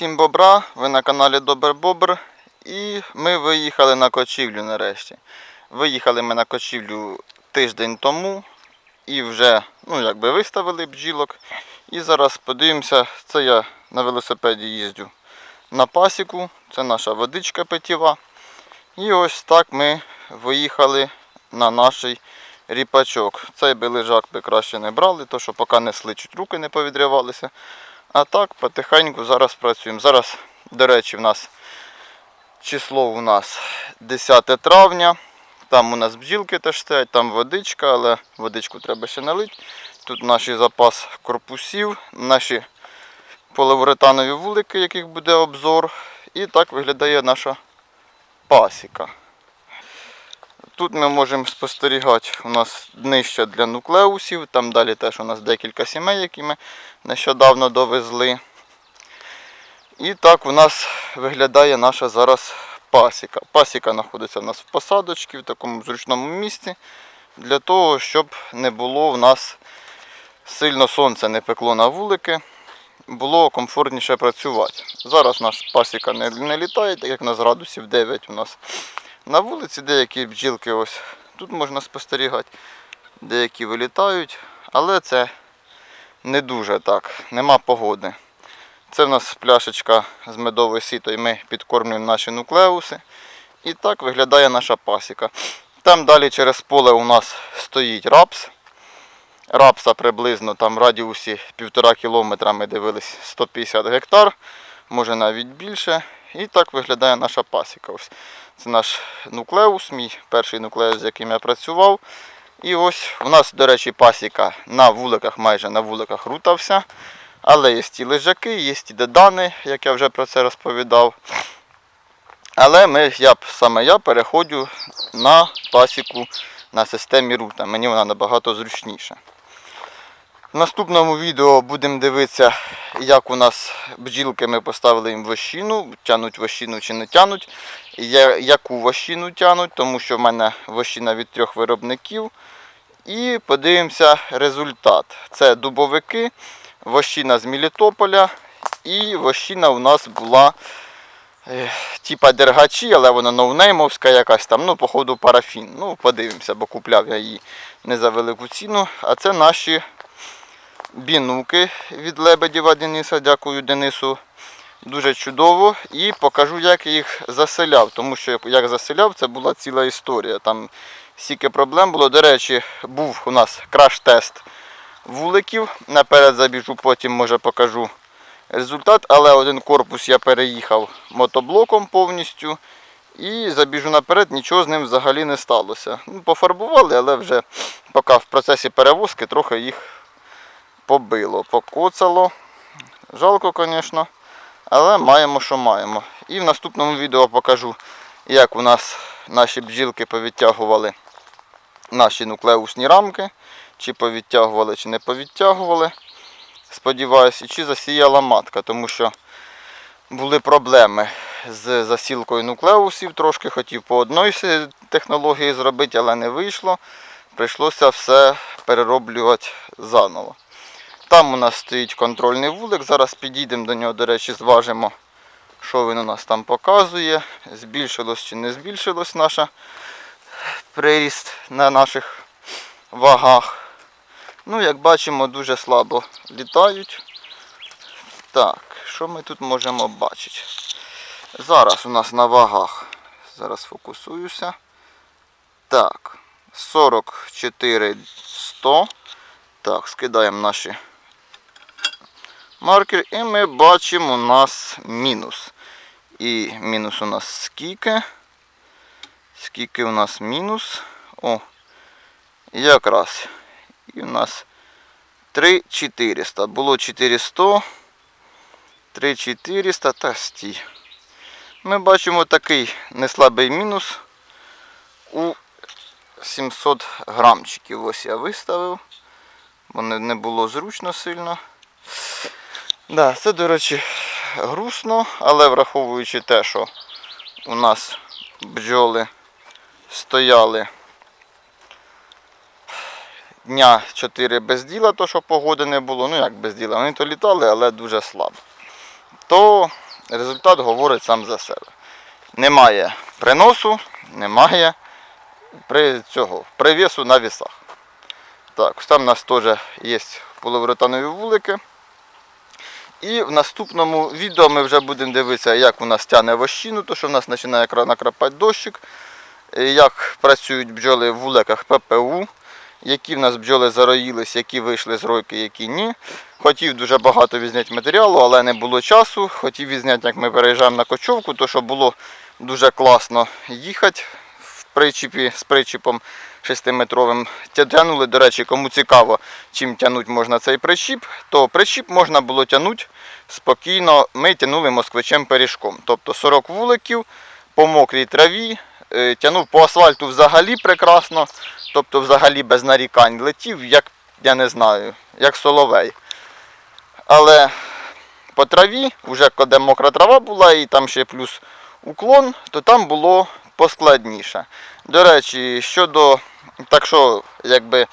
Всім бобра, ви на каналі Добр Бобр. І ми виїхали на кочівлю нарешті. Виїхали ми на кочівлю тиждень тому і вже ну, якби виставили бджілок. І зараз подивимося, це я на велосипеді їздю на пасіку, це наша водичка питєва. І ось так ми виїхали на наш ріпачок. Цей би лежак би краще не брали, то що поки не сличуть, руки не повідривалися. А так, потихеньку зараз працюємо. Зараз, до речі, в нас число у нас 10 травня. Там у нас бджілки теж стоять, там водичка, але водичку треба ще налити. Тут наш запас корпусів, наші полиуретанові вулики, яких буде обзор. І так виглядає наша пасіка. Тут ми можемо спостерігати, у нас днище для нуклеусів, там далі теж у нас декілька сімей, які ми нещодавно довезли. І так у нас виглядає наша зараз пасіка. Пасіка знаходиться у нас в посадочці, в такому зручному місці, для того, щоб не було в нас сильно сонце не пекло на вулики, було комфортніше працювати. Зараз наш пасіка не, не літає, так як у нас градусів 9 у нас на вулиці, деякі бджілки ось тут можна спостерігати, деякі вилітають, але це не дуже так, нема погоди. Це в нас пляшечка з медовою сітою, ми підкормлюємо наші нуклеуси. І так виглядає наша пасіка. Там далі через поле у нас стоїть рапс. Рапса приблизно там в радіусі 1,5 кілометра ми дивились 150 гектар, може навіть більше. І так виглядає наша пасіка. Ось це наш нуклеус, мій перший нуклеус, з яким я працював. І ось у нас, до речі, пасіка на вуликах, майже на вуликах рутався. Але є ті лежаки, є ті дедани, як я вже про це розповідав. Але ми, я, саме я переходжу на пасіку на системі рута. Мені вона набагато зручніша. В наступному відео будемо дивитися, як у нас бджілки ми поставили їм вощину, тянуть вощину чи не тянуть, яку вощину тянуть, тому що в мене вощина від трьох виробників. І подивимося результат. Це дубовики, вощина з Мелітополя і вощина у нас була е, типа дергачі, але вона ноунеймовська якась там, ну, походу парафін. Ну, подивимося, бо купляв я її не за велику ціну. А це наші бінуки від Лебедєва Дениса. Дякую Денису. Дуже чудово. І покажу, як їх заселяв. Тому що як заселяв, це була ціла історія. Там стільки проблем було. До речі, був у нас краш-тест вуликів. Наперед забіжу, потім може покажу результат. Але один корпус я переїхав мотоблоком повністю. І забіжу наперед, нічого з ним взагалі не сталося. Ну, пофарбували, але вже поки в процесі перевозки трохи їх побило, покоцало. Жалко, звісно, але маємо, що маємо. І в наступному відео покажу, як у нас наші бджілки повідтягували наші нуклеусні рамки, чи повідтягували, чи не повідтягували. Сподіваюся, і чи засіяла матка, тому що були проблеми з засілкою нуклеусів. Трошки хотів по одній технології зробити, але не вийшло. Прийшлося все перероблювати заново. Там у нас стоїть контрольний вулик. Зараз підійдемо до нього, до речі, зважимо, що він у нас там показує. Збільшилось чи не збільшилось наша приріст на наших вагах. Ну, як бачимо, дуже слабо літають. Так, що ми тут можемо бачити? Зараз у нас на вагах. Зараз фокусуюся. Так, 44 100. Так, скидаємо наші маркери і ми бачимо у нас мінус. І мінус у нас скільки? Скільки у нас мінус? О, якраз. І у нас 3400. Було 400. 3400 та стій. Ми бачимо такий неслабий мінус у 700 грамчиків. Ось я виставив, бо не було зручно сильно. Да, це, до речі, грустно, але враховуючи те, що у нас бджоли стояли дня 4 без діла, то що погоди не було, ну як без діла, вони то літали, але дуже слабо. То результат говорить сам за себе. Немає приносу, немає при цього привісу на вісах. Так, там у нас теж є полуворотанові вулики. І в наступному відео ми вже будемо дивитися, як у нас тягне вощину, то що в нас починає накрапати дощик, е, як працюють бджоли в вуликах ППУ, які в нас бджоли зароїлись, які вийшли з ройки, які ні. Хотів дуже багато відзняти матеріалу, але не було часу. Хотів відзняти, як ми переїжджаємо на кочовку, то що було дуже класно їхати причіпі з причіпом 6-метровим. Тя- Тягнули, до речі, кому цікаво, чим тягнути можна цей причіп, то причіп можна було тягнути спокійно. Ми тягнули москвичем пиріжком. Тобто 40 вуликів по мокрій траві, е, тягнув по асфальту взагалі прекрасно, тобто взагалі без нарікань. Летів, як я не знаю, як соловей. Але по траві, вже коли мокра трава була і там ще плюс уклон, то там було поскладніше. До речі, щодо так що, якби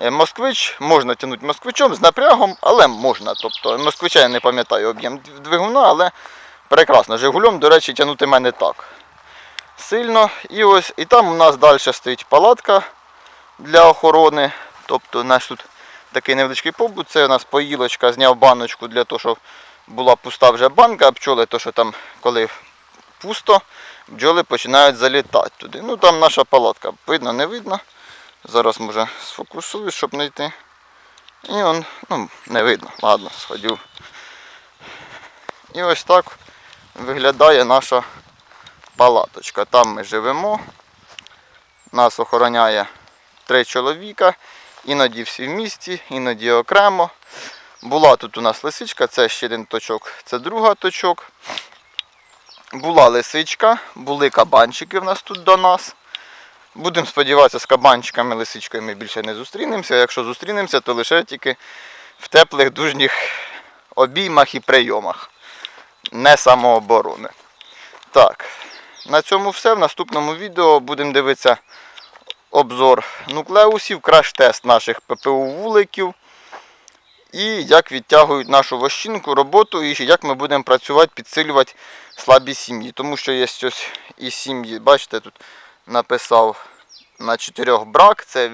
е, москвич можна тягнути москвичом з напрягом, але можна. Тобто москвича я не пам'ятаю об'єм двигуна, але прекрасно. Жигулем, до речі, тягнути мене так сильно. І ось і там у нас далі стоїть палатка для охорони. Тобто наш тут такий невеличкий побут. Це у нас поїлочка, зняв баночку для того, щоб була пуста вже банка, а пчоли, то що там, коли пусто, бджоли починають залітати туди. Ну там наша палатка. Видно, не видно. Зараз може сфокусую, щоб знайти. І он, ну, не видно. Ладно, сходю. І ось так виглядає наша палаточка. Там ми живемо. Нас охороняє три чоловіка. Іноді всі в місті, іноді окремо. Була тут у нас лисичка, це ще один точок, це друга точок. Була лисичка, були кабанчики в нас тут до нас. Будемо сподіватися, з кабанчиками, лисичкою ми більше не зустрінемося. Якщо зустрінемося, то лише тільки в теплих дружніх обіймах і прийомах. Не самооборони. Так, на цьому все. В наступному відео будемо дивитися обзор нуклеусів, краш-тест наших ППУ вуликів. І як відтягують нашу вощинку, роботу, і як ми будемо працювати, підсилювати слабі сім'ї. Тому що є ось і сім'ї, бачите, тут написав на чотирьох брак. Це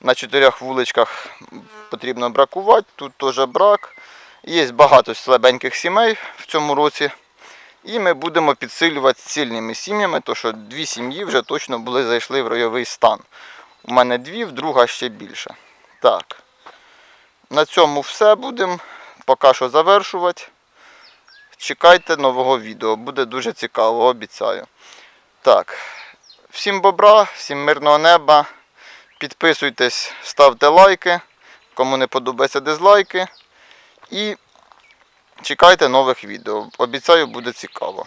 на чотирьох вуличках потрібно бракувати, тут теж брак. Є багато слабеньких сімей в цьому році. І ми будемо підсилювати сильними сім'ями, то що дві сім'ї вже точно були зайшли в ройовий стан. У мене дві, в друга ще більше. Так. На цьому все будемо. Поки що завершувати. Чекайте нового відео, буде дуже цікаво, обіцяю. Так. Всім бобра, всім мирного неба. Підписуйтесь, ставте лайки. Кому не подобається дизлайки. І чекайте нових відео. Обіцяю, буде цікаво.